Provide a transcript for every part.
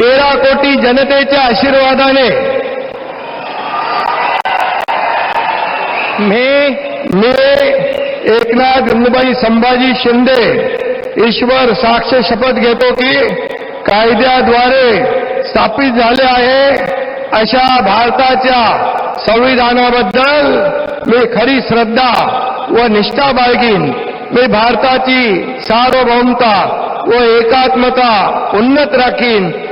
तेरा कोटी जनतेच्या आशीर्वादाने मी मी, एकनाथ गंगूबाई संभाजी शिंदे ईश्वर साक्ष शपथ घेतो की कायद्याद्वारे स्थापित आहे अशा भारताच्या संविधानाबद्दल मी खरी श्रद्धा व निष्ठा बाळगीन. मी भारताची सार्वभौमता व एकात्मता उन्नत राखीन.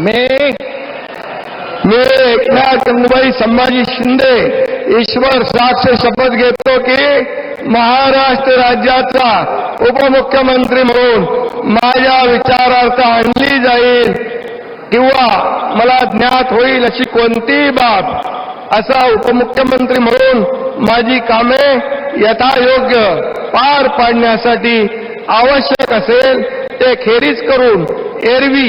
मी मी एकनाथ गंगूबाई संभाजी शिंदे। ईश्वर साक्ष शपथ घेतो की महाराष्ट्र राज्याचा उपमुख्यमंत्री म्हणून माझ्या विचारार्थ आणली जाईल. किंवा मला ज्ञात होईल अशी कोणतीही बाब असा उपमुख्यमंत्री म्हणून माझी कामे यथायोग्य पार पाडण्यासाठी आवश्यक असेल ते खेरीज करून एरवी